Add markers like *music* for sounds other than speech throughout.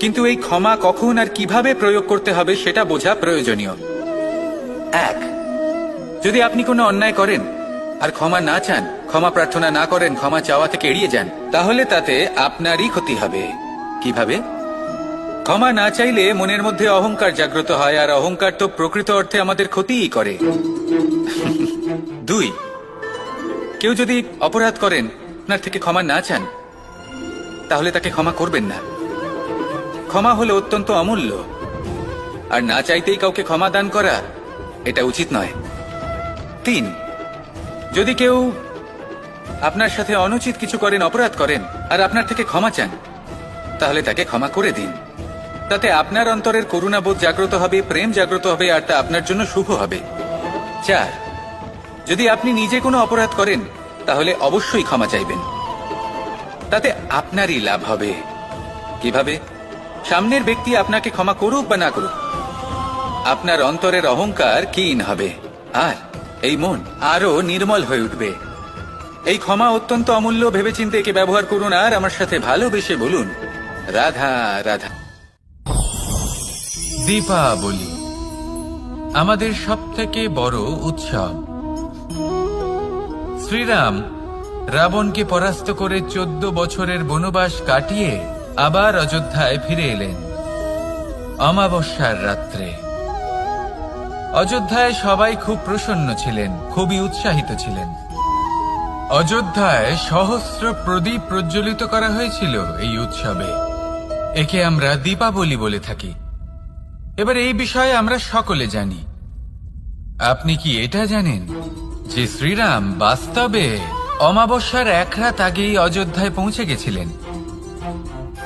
কিন্তু এই ক্ষমা কখন আর কীভাবে প্রয়োগ করতে হবে সেটা বোঝা প্রয়োজনীয়। এক, যদি আপনি কোনো অন্যায় করেন আর ক্ষমা না চান, ক্ষমা প্রার্থনা না করেন, ক্ষমা চাওয়া থেকে এড়িয়ে যান, তাহলে তাতে আপনারই ক্ষতি হবে। কীভাবে? ক্ষমা না চাইলে মনের মধ্যে অহংকার জাগ্রত হয়, আর অহংকার তো প্রকৃত অর্থে আমাদের ক্ষতিই করে। *laughs* দুই, কেউ যদি অপরাধ করেন, আপনার থেকে ক্ষমা না চান, তাহলে তাকে ক্ষমা করবেন না। ক্ষমা হলো অত্যন্ত অমূল্য। আর না চাইতেই কাউকে ক্ষমা দান করা, এটা উচিত নয়। তিন, যদি কেউ আপনার সাথে অনুচিত কিছু করেন, অপরাধ করেন, আর আপনার থেকে ক্ষমা চান, তাহলে তাকে ক্ষমা করে দিন। তাতে আপনার অন্তরের করুণাবোধ জাগ্রত হবে, প্রেম জাগ্রত হবে, আর তা আপনার জন্য শুভ হবে। চার, যদি আপনি নিজে কোনো অপরাধ করেন, তাহলে অবশ্যই ক্ষমা চাইবেন। তাতে আপনারই লাভ হবে। কীভাবে? সামনের ব্যক্তি আপনাকে ক্ষমা করুক বা না করুক, আপনার অন্তরের অহংকার কিন হবে। আর এই মন আরও নির্মল হয়ে উঠবে। এই ক্ষমা অত্যন্ত অমূল্য, ভেবেচিন্তে একে ব্যবহার করুন আর আমার সাথে ভালোবেসে বলুন, রাধা রাধা। দীপাবলি আমাদের সব থেকে বড় উৎসব। শ্রীরাম রাবণকে পরাস্ত করে চোদ্দ বছরের বনবাস কাটিয়ে আবার অযোধ্যায় ফিরে এলেন। অমাবস্যার রাত্রে। অযোধ্যায় সবাই খুব প্রসন্ন ছিলেন, খুবই উৎসাহিত ছিলেন। অযোধ্যায় সহস্র প্রদীপ প্রজ্বলিত করা হয়েছিল এই উৎসবে। একে আমরা দীপাবলি বলে থাকি। এবার এই বিষয়ে আমরা সকলে জানি। আপনি কি এটা জানেন যে শ্রীরাম বাস্তবে অমাবস্যার এক রাত আগেই অযোধ্যায় পৌঁছে গেছিলেন?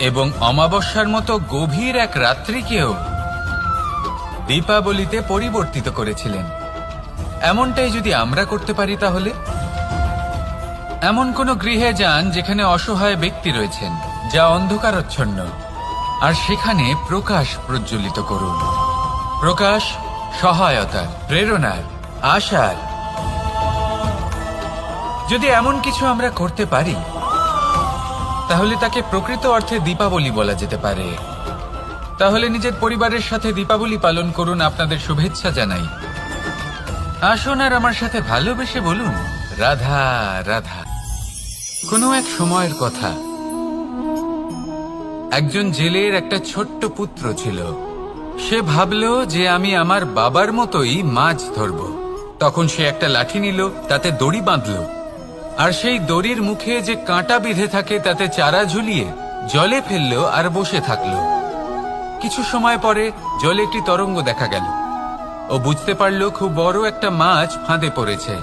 এবং অমাবস্যার মতো গভীর এক রাত্রিকেও দীপাবলিতে পরিবর্তিত করেছিলেন। এমনটাই যদি আমরা করতে পারি তাহলে? এমন কোন গৃহে যান যেখানে অসহায় ব্যক্তি রয়েছেন, যা অন্ধকারচ্ছন্ন। আর সেখানে প্রকাশ প্রজ্বলিত করুন। প্রকাশ সহায়তার প্রেরণার আশার যদি এমন কিছু আমরা করতে পারি তাহলে তাকে প্রকৃত অর্থে দীপাবলি বলা যেতে পারে। তাহলে নিজের পরিবারের সাথে দীপাবলি পালন করুন আপনাদের শুভেচ্ছা জানাই। আসুন আর আমার সাথে ভালোবেসে বলুন, রাধা রাধা। কোনো এক সময়ের কথা। একজন জেলের একটা ছোট্ট পুত্র ছিল। সে ভাবল যে আমি আমার বাবার মতোই মাছ ধরব। তখন সে একটা লাঠি নিল, তাতে দড়ি বাঁধল। আর সেই দড়ির মুখে যে কাঁটা বিঁধে থাকে তাতে চারা ঝুলিয়ে জলে ফেলল আর বসে থাকল। কিছু সময় পরে জলে একটি তরঙ্গ দেখা গেল। ও বুঝতে পারল খুব বড় একটা মাছ ফাঁদে পড়েছে।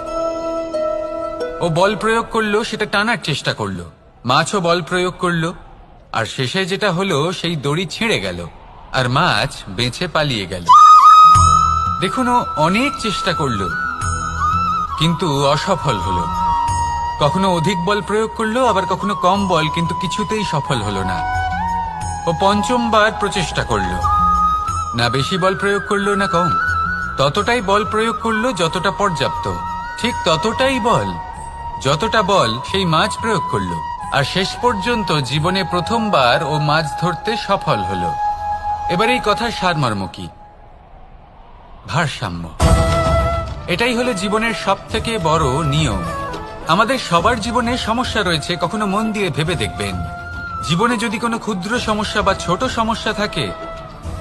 ও বল প্রয়োগ করল, সেটা টানার চেষ্টা করল। মাছও বল প্রয়োগ করল। আর শেষে যেটা হলো, সেই দড়ি ছিঁড়ে গেল। আর মাছ বেঁচে পালিয়ে গেল। দেখুন অনেক চেষ্টা করল, কিন্তু অসফল হলো। কখনো অধিক বল প্রয়োগ করল, আবার কখনো কম বল, কিন্তু কিছুতেই সফল হলো না। ও পঞ্চমবার প্রচেষ্টা করল। না বেশি বল প্রয়োগ করল, না কম। ততটাই বল প্রয়োগ করল যতটা পর্যাপ্ত। ঠিক ততটাই বল, যতটা বল সেই মাছ প্রয়োগ করল। আর শেষ পর্যন্ত জীবনে প্রথমবার ও মাছ ধরতে সফল হলো। এবার এই কথার সারমর্ম কি ভারসাম্য। এটাই হলো জীবনের সব থেকে বড় নিয়ম। আমাদের সবার জীবনে সমস্যা রয়েছে, কখনো মন দিয়ে ভেবে দেখবেন। জীবনে যদি কোনো ক্ষুদ্র সমস্যা বা ছোট সমস্যা থাকে,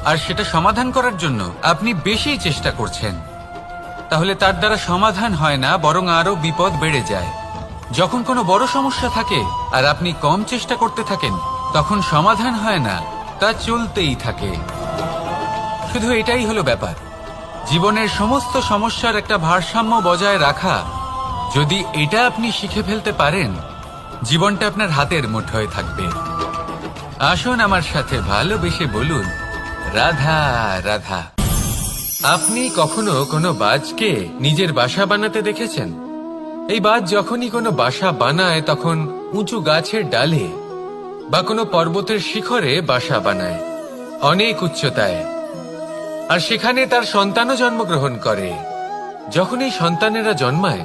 আর সেটা সমাধান করার জন্য আপনি বেশি চেষ্টা করছেন, তাহলে তার দ্বারা সমাধান হয় না, বরং আরও বিপদ বেড়ে যায়। যখন কোনো বড় সমস্যা থাকে, আর আপনি কম চেষ্টা করতে থাকেন, তখন সমাধান হয় না, তা চলতেই থাকে। শুধু এটাই হলো ব্যাপার। জীবনের সমস্ত সমস্যার একটা ভারসাম্য বজায় রাখা যদি এটা আপনি শিখে ফেলতে পারেন, জীবনটা আপনার হাতের মুঠোয় থাকবে। আসুন আমার সাথে ভালোবেসে বলুন, রাধা রাধা। আপনি কখনো কোনো বাজকে নিজের বাসা বানাতে দেখেছেন? এই বাজ যখনই কোনো বাসা বানায়, তখন উঁচু গাছের ডালে বা কোনো পর্বতের শিখরে বাসা বানায়, অনেক উচ্চতায়। আর সেখানে তার সন্তানও জন্মগ্রহণ করে। যখন এই সন্তানেরা জন্মায়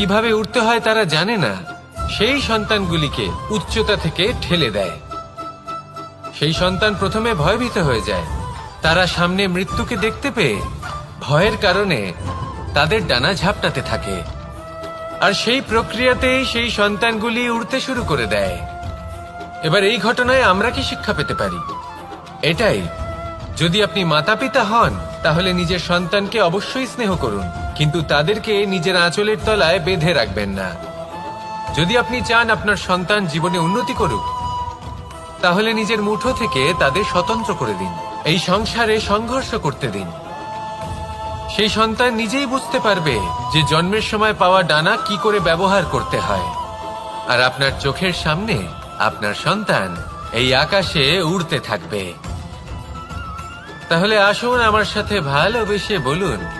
কীভাবে উঠতে হয় তারা জানে না। সেই সন্তানগুলিকে উচ্চতা থেকে ঠেলে দেয়। সেই সন্তান প্রথমে ভয়ভীত হয়ে যায়। তারা সামনে মৃত্যুকে দেখতে পেয়ে ভয়ের কারণে তাদের ডানা ঝাপটাতে থাকে। আর সেই প্রক্রিয়াতেই সেই সন্তানগুলি উড়তে শুরু করে দেয়। এবার এই ঘটনায় আমরা কি শিক্ষা পেতে পারি? এটাই। যদি আপনি মাতা পিতা হন, তাহলে নিজের সন্তানকে অবশ্যই স্নেহ করুন। কিন্তু তাদেরকে নিজের আঁচলের তলায় বেঁধে রাখবেন না। যদি আপনি চান আপনার সন্তান জীবনে উন্নতি করুক, তাহলে নিজের মুঠো থেকে তাদের স্বতন্ত্র করে দিন। এই সংসারে সংঘর্ষ করতে দিন। সেই সন্তান নিজেই বুঝতে পারবে যে জন্মের সময় পাওয়া ডানা কি করে ব্যবহার করতে হয়। আর আপনার চোখের সামনে আপনার সন্তান এই আকাশে উড়তে থাকবে। তাহলে আসুন আমার সাথে ভালোবেসে বলুন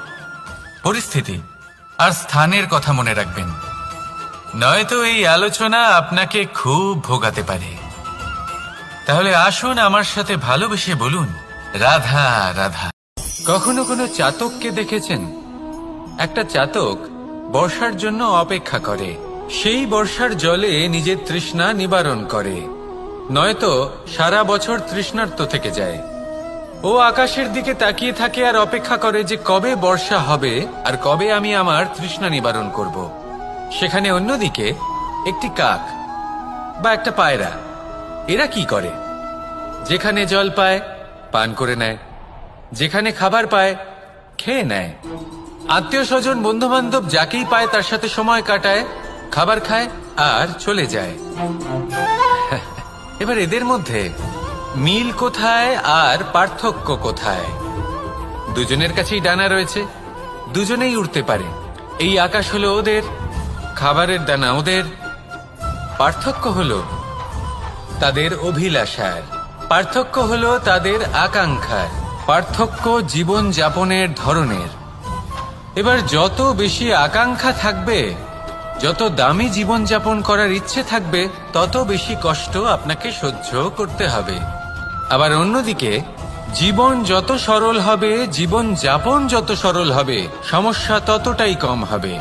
পরিস্থিতি। আর স্থানের কথা মনে রাখবেন। নয়তো এই আলোচনা আপনাকে খুব ভোগাতে পারে। তাহলে আসুন আমার সাথে ভালোবেসে বলুন, রাধা রাধা। কখনো কোনো চাতককে দেখেছেন? একটা চাতক বর্ষার জন্য অপেক্ষা করে। সেই বর্ষার জলে নিজের তৃষ্ণা নিবারণ করে। নয়তো সারা বছর তৃষ্ণার্ত থেকে যায়। ও আকাশের দিকে তাকিয়ে থাকে আর অপেক্ষা করে যে কবে বর্ষা হবে আর কবে আমি আমার তৃষ্ণা নিবারণ করব। সেখানে অন্যদিকে একটি কাক বা একটা পায়রা, এরা কি করে? যেখানে জল পায়, পান করে নেয়। যেখানে খাবার পায়, খেয়ে নেয়। আত্মীয় স্বজন বন্ধু বান্ধব যাকেই পায়, তার সাথে সময় কাটায়, খাবার খায় আর চলে যায়। *laughs* এবার এদের মধ্যে মিল কোথায় আর পার্থক্য কোথায়? দুজনের কাছেই ডানা রয়েছে, দুজনেই উড়তে পারে। এই আকাশ হলো ওদের, খাবারের দানা ওদের। পার্থক্য হলো তাদের অভিলাষার। পার্থক্য হলো তাদের আকাঙ্ক্ষার। পার্থক্য জীবন যাপনের ধরনের। এবার যত বেশি আকাঙ্ক্ষা থাকবে, যত দামি জীবন যাপন করার ইচ্ছে থাকবে, তত বেশি কষ্ট আপনাকে সহ্য করতে হবে। আবার অন্যদিকে, জীবন যত সরল হবে, জীবন যাপন যত সরল হবে, সমস্যা ততটাই কম হবে।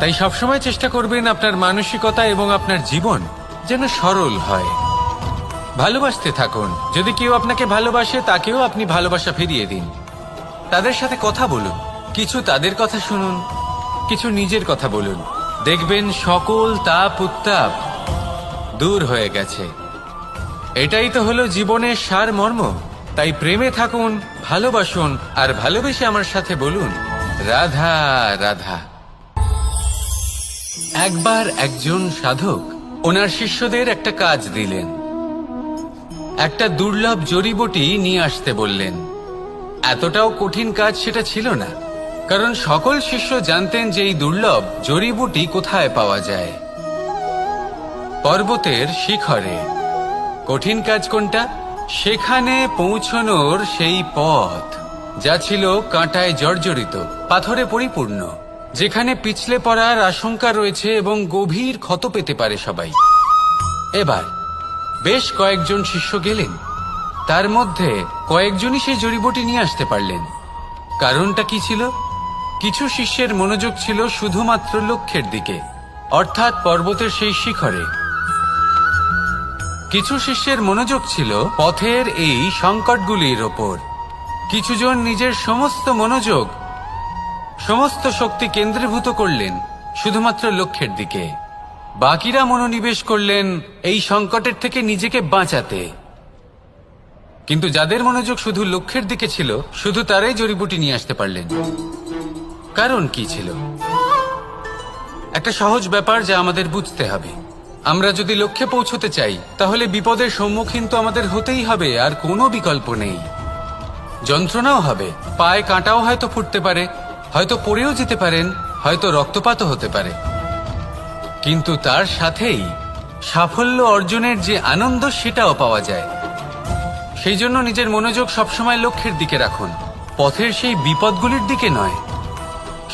তাই সবসময় চেষ্টা করবেন আপনার মানসিকতা এবং আপনার জীবন যেন সরল হয়। ভালোবাসতে থাকুন। যদি কেউ আপনাকে ভালোবাসে, তাকেও আপনি ভালোবাসা ফিরিয়ে দিন। তাদের সাথে কথা বলুন। কিছু তাদের কথা শুনুন, কিছু নিজের কথা বলুন। দেখবেন সকল তাপ উত্তাপ দূর হয়ে গেছে। এটাই তো হলো জীবনের সার মর্ম তাই প্রেমে থাকুন, ভালোবাসুন, আর ভালোবেসে আমার সাথে বলুন, রাধা রাধা। একবার একজন সাধক ওনার শিষ্যদের একটা কাজ দিলেন। একটা দুর্লভ জড়িবটি নিয়ে আসতে বললেন। এতটাও কঠিন কাজ সেটা ছিল না, কারণ সকল শিষ্য জানতেন যে এই দুর্লভ জড়িবুটি কোথায় পাওয়া যায়। পর্বতের শিখরে কঠিন কাজ কোনটা? সেখানে পৌঁছনোর সেই পথ, যা ছিল কাঁটায় জর্জরিত, পাথরে পরিপূর্ণ, যেখানে পিছলে পড়ার আশঙ্কা রয়েছে এবং গভীর ক্ষত পেতে পারে সবাই। এবার, বেশ কয়েকজন শিষ্য গেলেন। তার মধ্যে কয়েকজনই সেই জড়িবটি নিয়ে আসতে পারলেন। কারণটা কি ছিল? কিছু শিষ্যের মনোযোগ ছিল শুধুমাত্র লক্ষ্যের দিকে, অর্থাৎ পর্বতের সেই শিখরে। কিছু শিষ্যের মনোযোগ ছিল পথের এই সংকটগুলির ওপর। কিছুজন নিজের সমস্ত মনোযোগ, সমস্ত শক্তি কেন্দ্রীভূত করলেন শুধুমাত্র লক্ষ্যের দিকে। বাকিরা মনোনিবেশ করলেন এই সংকটের থেকে নিজেকে বাঁচাতে। কিন্তু যাদের মনোযোগ শুধু লক্ষ্যের দিকে ছিল, শুধু তারাই জড়িবুটি নিয়ে আসতে পারলেন। কারণ কি ছিল? একটা সহজ ব্যাপার যা আমাদের বুঝতে হবে। আমরা যদি লক্ষ্যে পৌঁছতে চাই, তাহলে বিপদের সম্মুখীন তো আমাদের হতেই হবে, আর কোনো বিকল্প নেই। যন্ত্রণাও হবে, পায়ে কাঁটাও হয়তো ফুটতে পারে, হয়তো পড়েও যেতে পারেন, হয়তো রক্তপাতও হতে পারে। কিন্তু তার সাথেই সাফল্য অর্জনের যে আনন্দ, সেটাও পাওয়া যায়। সেই জন্য নিজের মনোযোগ সবসময় লক্ষ্যের দিকে রাখুন। পথের সেই বিপদগুলির দিকে নয়।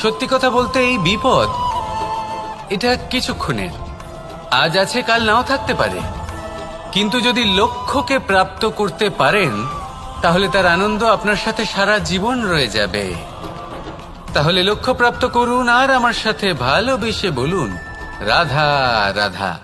সত্যি কথা বলতে এই বিপদ, এটা কিছুক্ষণের। আজ আছে, কাল নাও থাকতে পারে। কিন্তু যদি লক্ষ্যকে প্রাপ্ত করতে পারেন, তাহলে তার আনন্দ আপনার সাথে সারা জীবন রয়ে যাবে। তাহলে লক্ষ্য প্রাপ্ত করুন আর আমার সাথে ভালোবেসে বলুন, রাধা রাধা।